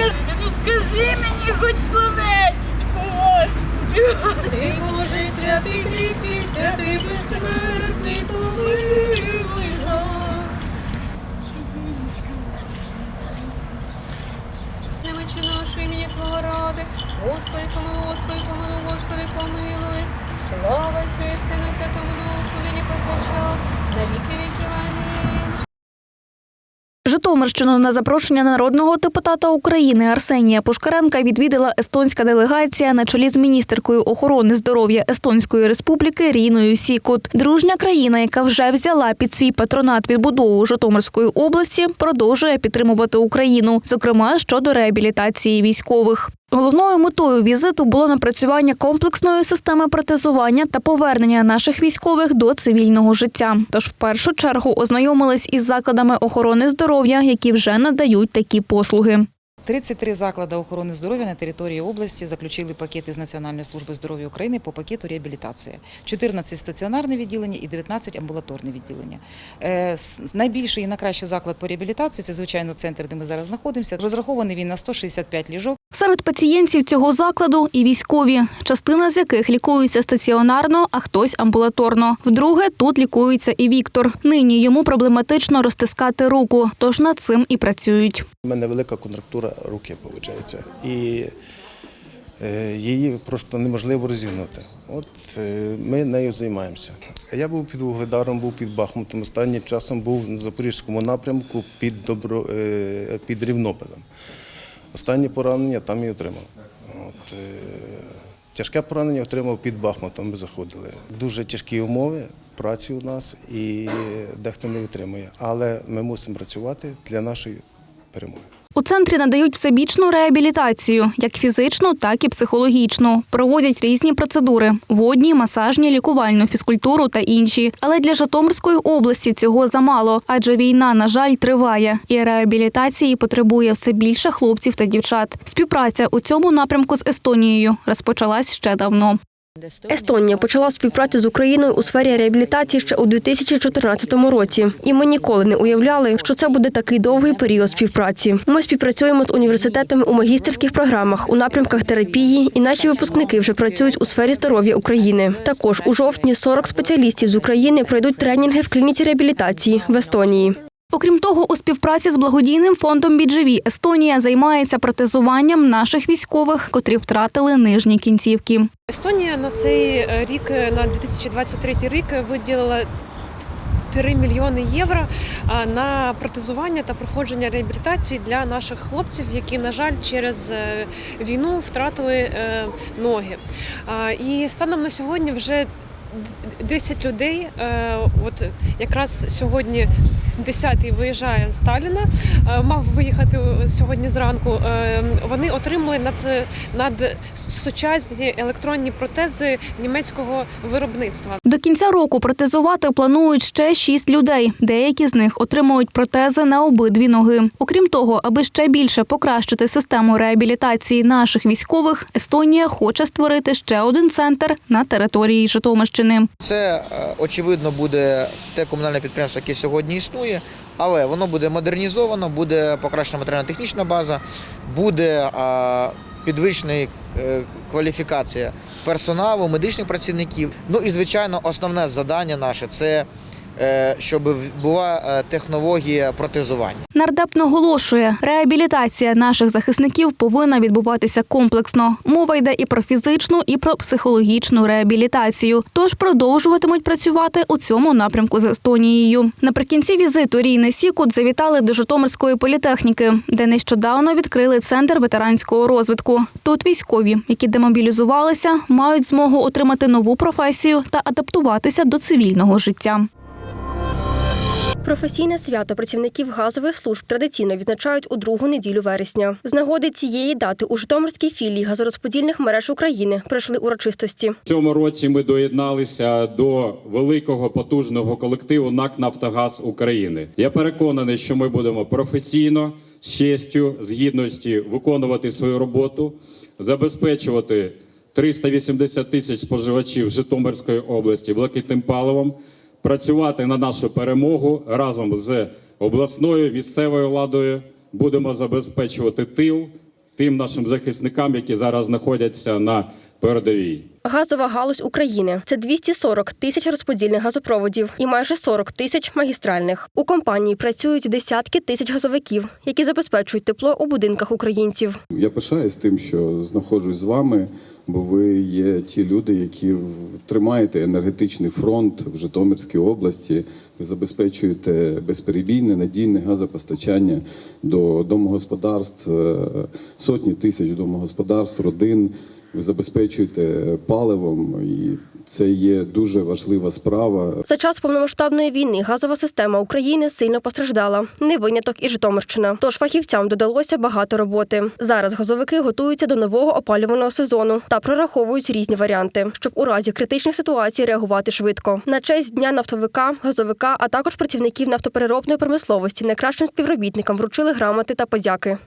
кровиночка. Ну скажи мені хоч словечечко, Господи. Ти Божий святий кріпкий, святий безсмертний, помилуй нас. Немечі нашої імені Твого ради, Господи, помилуй, Господи, помилуй, Господи, помилуй. Слава і Сину Святому Духу, нині повсякчас, на віки віків. Амінь. Житомирщину на запрошення народного депутата України Арсенія Пушкаренка відвідала естонська делегація на чолі з міністеркою охорони здоров'я Естонської республіки Ріною Сікут. Дружня країна, яка вже взяла під свій патронат відбудову Житомирської області, продовжує підтримувати Україну, зокрема щодо реабілітації військових. Головною метою візиту було напрацювання комплексної системи протезування та повернення наших військових до цивільного життя. Тож в першу чергу ознайомились із закладами охорони здоров'я, які вже надають такі послуги. 33 заклади охорони здоров'я на території області заключили пакети з Національної служби здоров'я України по пакету реабілітації. 14 стаціонарне відділення і 19 амбулаторне відділення. Е, Найбільший і найкращий заклад по реабілітації це, звичайно, центр, де ми зараз знаходимося. Розрахований він на 165 ліжок. Серед пацієнтів цього закладу і військові, частина з яких лікується стаціонарно, а хтось амбулаторно. Вдруге, тут лікується і Віктор. Нині йому проблематично розтискати руку, тож над цим і працюють. У мене велика контрактура руки, виходить. І е, її просто неможливо розігнути. От е, ми нею займаємося. Я був під Вугледаром, був під Бахмутом. Останнім часом був на Запорізькому напрямку під, Добро, е, під Рівнополем. Останнє поранення там і отримав. От, е, тяжке поранення отримав під Бахмутом. Ми заходили. Дуже тяжкі умови праці у нас і дехто не витримує. Але ми мусимо працювати для нашої перемоги. У центрі надають всебічну реабілітацію, як фізичну, так і психологічну. Проводять різні процедури: водні, масажні, лікувальну, фізкультуру та інші. Але для Житомирської області цього замало, адже війна, на жаль, триває, і реабілітації потребує все більше хлопців та дівчат. Співпраця у цьому напрямку з Естонією розпочалась ще давно. Естонія почала співпрацю з Україною у сфері реабілітації ще у 2014 році, і ми ніколи не уявляли, що це буде такий довгий період співпраці. Ми співпрацюємо з університетами у магістерських програмах у напрямках терапії, і наші випускники вже працюють у сфері здоров'я України. Також у жовтні 40 спеціалістів з України пройдуть тренінги в клініці реабілітації в Естонії. Окрім того, у співпраці з благодійним фондом «Біджеві» Естонія займається протезуванням наших військових, котрі втратили нижні кінцівки. Естонія на цей е, рік, е, на 2023 рік, виділила 3 мільйони євро на протезування та проходження реабілітації для наших хлопців, які, на жаль, через е, війну втратили е, ноги. І станом на сьогодні вже д- 10 людей. е, От якраз сьогодні 10-й виїжджає з Таліна, е, мав виїхати сьогодні зранку. Е, Вони отримали над, над сучасні електронні протези німецького виробництва. До кінця року протезувати планують ще шість людей. Деякі з них отримують протези на обидві ноги. Окрім того, аби ще більше покращити систему реабілітації наших військових, Естонія хоче створити ще один центр на території Житомирщини. Це е, очевидно буде те комунальне підприємство, яке сьогодні існує, але воно буде модернізовано, буде покращена матеріально-технічна база, буде підвищена е, кваліфікація персоналу, медичних працівників. Ну і звичайно, основне завдання наше це щоб була е, технологія протезування. Нардеп наголошує, реабілітація наших захисників повинна відбуватися комплексно. Мова йде і про фізичну, і про психологічну реабілітацію. Тож продовжуватимуть працювати у цьому напрямку з Естонією. Наприкінці візиту Рійни Сікут завітали до Житомирської політехніки, де нещодавно відкрили центр ветеранського розвитку. Тут військові, які демобілізувалися, мають змогу отримати нову професію та адаптуватися до цивільного життя. Професійне свято працівників газових служб традиційно відзначають у другу неділю вересня. З нагоди цієї дати у Житомирській філії газорозподільних мереж України пройшли урочистості. В цьому році ми доєдналися до великого потужного колективу НАК Нафтогаз України. Я переконаний, що ми будемо професійно, з честю, з гідності виконувати свою роботу, забезпечувати 380 тисяч споживачів Житомирської області блакитним паливом, працювати на нашу перемогу. Разом з обласною місцевою владою будемо забезпечувати тил тим нашим захисникам, які зараз знаходяться на передовій. Газова галузь України це 240 тисяч розподільних газопроводів і майже 40 тисяч магістральних. У компанії працюють десятки тисяч газовиків, які забезпечують тепло у будинках українців. Я пишаюсь тим, що знаходжусь з вами, бо ви є ті люди, які тримаєте енергетичний фронт в Житомирській області. Ви забезпечуєте безперебійне надійне газопостачання до домогосподарств, е, сотні тисяч домогосподарств, родин. Забезпечуєте паливом, і це є дуже важлива справа. За час повномасштабної війни газова система України сильно постраждала. Не виняток і Житомирщина. Тож фахівцям додалося багато роботи. Зараз газовики готуються до нового опалювального сезону та прораховують різні варіанти, щоб у разі критичних ситуацій реагувати швидко. На честь дня нафтовика, газовика, а також працівників нафтопереробної промисловості найкращим співробітникам вручили грамоти та подяки.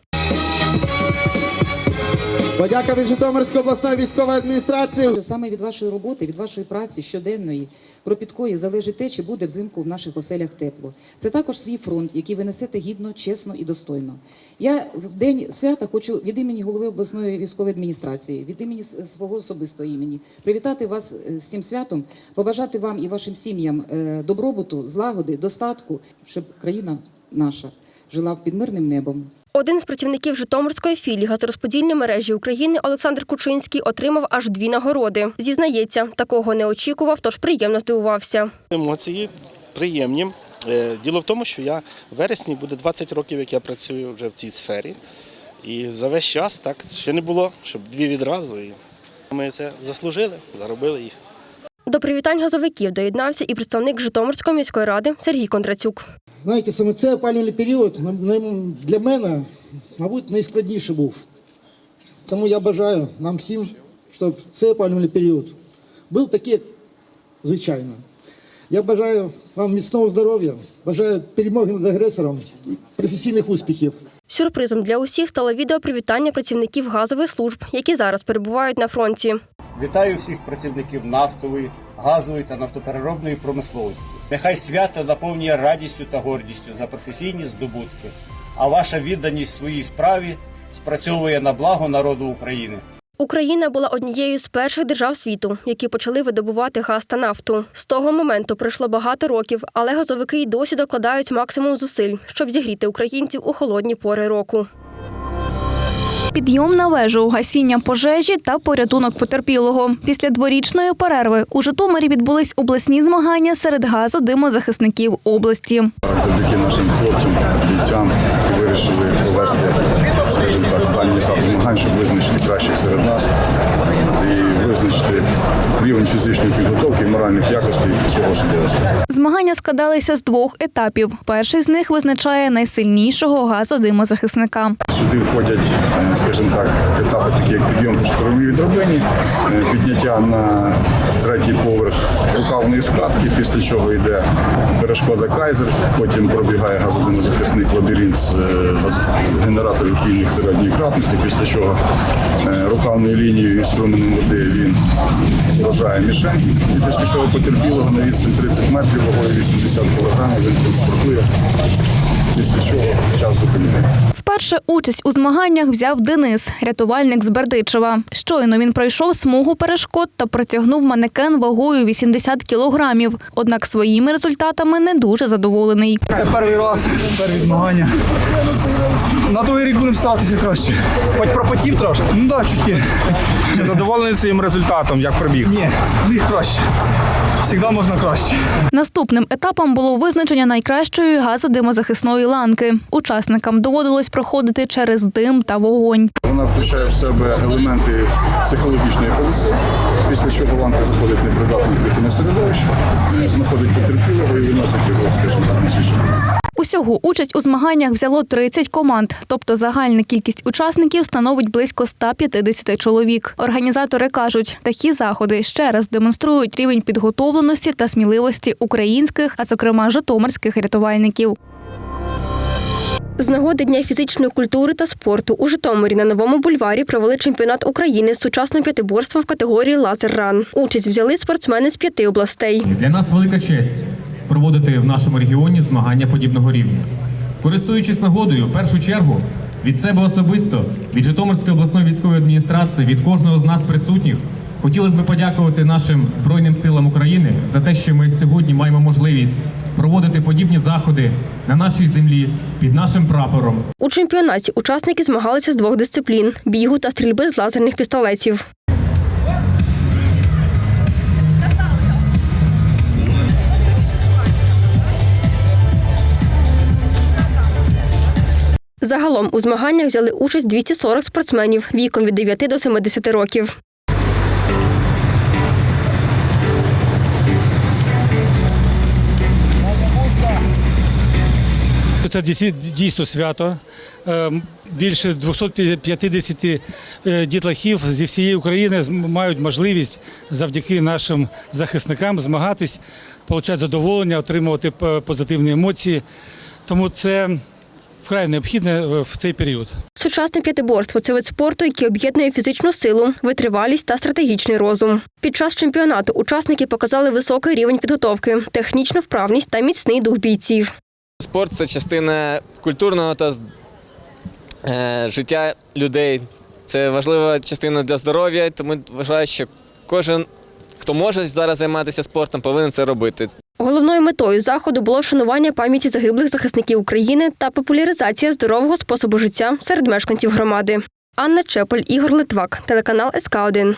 Подяка від Житомирської обласної військової адміністрації. Саме від вашої роботи, від вашої праці щоденної, кропіткої залежить те, чи буде взимку в наших оселях тепло. Це також свій фронт, який ви несете гідно, чесно і достойно. Я в день свята хочу від імені голови обласної військової адміністрації, від імені свого особистого імені привітати вас е, з цим святом, побажати вам і вашим сім'ям е, добробуту, злагоди, достатку, щоб країна наша жила під мирним небом. Один з працівників Житомирської філії газорозподільної мережі України Олександр Кучинський отримав аж дві нагороди. Зізнається, такого не очікував, тож приємно здивувався. Емоції приємні. Е, Діло в тому, що я в вересні буде 20 років, як я працюю вже в цій сфері. І за весь час так ще не було, щоб дві відразу. І ми це заслужили, заробили їх. До привітань газовиків доєднався і представник Житомирської міської ради Сергій Кондрацюк. Знаєте, саме цей опалювальний період для мене, мабуть, найскладніший був. Тому я бажаю нам всім, щоб цей опалювальний період був такий, як звичайно. Я бажаю вам міцного здоров'я, бажаю перемоги над агресором і професійних успіхів. Сюрпризом для усіх стало відео привітання працівників газових служб, які зараз перебувають на фронті. Вітаю всіх працівників нафтової, газової та нафтопереробної промисловості. Нехай свято наповнює радістю та гордістю за професійні здобутки, а ваша відданість своїй справі спрацьовує на благо народу України. Україна була однією з перших держав світу, які почали видобувати газ та нафту. З того моменту пройшло багато років, але газовики й досі докладають максимум зусиль, щоб зігріти українців у холодні пори року. Підйом на вежу, гасіння пожежі та порятунок потерпілого. Після дворічної перерви у Житомирі відбулись обласні змагання серед газодимозахисників області. Завдяки нашим хлопцям, бійцям вирішили провести, скажімо так, даний етап змагань, щоб визначити кращих серед нас і визначити рівень фізичної підготовки і моральних якостей свого судового. Змагання складалися з двох етапів. Перший з них визначає найсильнішого газодимозахисника. Сюди входять, е, скажімо так, етапи, такі як підйом по штурмовій драбині, е, підняття на третій поверх рукавної складки, після чого йде перешкода Кайзер, потім пробігає газодимозахисник лабіринт з е, генераторів пільних середньої кратності, після чого е, рукавною лінією і струменем води він вражає мішень, і після чого потерпілого на відстань 30 метрів вагою 80 кг він транспортує, після чого час зупиняється. Вперше участь у змаганнях взяв Денис, рятувальник з Бердичева. Щойно він пройшов смугу перешкод та протягнув манекен вагою 80 кілограмів. Однак своїми результатами не дуже задоволений. Це перший раз, перші змагання. На другий рік будемо старатися краще. Хоч пропотів трошки? Ну так, чутки. Чи задоволений своїм результатом, як пробіг? Ні, міг краще. Завжди можна краще. Наступним етапом було визначення найкращої газодимозахисної ланки. Учасникам доводилось проходити через дим та вогонь. Вона включає в себе елементи психологічної полоси, після чого ланка заходить непридатне дихальне середовище, знаходить потерпілого і виносить його, скажімо так, на свіжу. Усього участь у змаганнях взяло 30 команд, тобто загальна кількість учасників становить близько 150 чоловік. Організатори кажуть, такі заходи ще раз демонструють рівень підготовленості та сміливості українських, а зокрема житомирських рятувальників. З нагоди Дня фізичної культури та спорту у Житомирі на новому бульварі провели чемпіонат України з сучасного п'ятиборства в категорії лазер ран. Участь взяли спортсмени з п'яти областей. Для нас велика честь проводити в нашому регіоні змагання подібного рівня. Користуючись нагодою, в першу чергу від себе особисто, від Житомирської обласної військової адміністрації, від кожного з нас присутніх, хотілося б подякувати нашим Збройним силам України за те, що ми сьогодні маємо можливість проводити подібні заходи на нашій землі під нашим прапором. У чемпіонаті учасники змагалися з двох дисциплін бігу та стрільби з лазерних пістолетів. Загалом у змаганнях взяли участь 240 спортсменів віком від 9 до 70 років. Це дійсно- свято. Е, Більше 250 е, дітлахів зі всієї України мають можливість завдяки нашим захисникам змагатись, отримати задоволення, отримувати позитивні емоції. Тому це вкрай необхідне е, в цей період. Сучасне п'ятиборство це вид спорту, який об'єднує фізичну силу, витривалість та стратегічний розум. Під час чемпіонату учасники показали високий рівень підготовки, технічну вправність та міцний дух бійців. Спорт це частина культурного та е, життя людей. Це важлива частина для здоров'я, тому вважаю, що кожен, хто може зараз займатися спортом, повинен це робити. Головною метою заходу було вшанування пам'яті загиблих захисників України та популяризація здорового способу життя серед мешканців громади. Анна Чеполь, Ігор Литвак, телеканал СК 1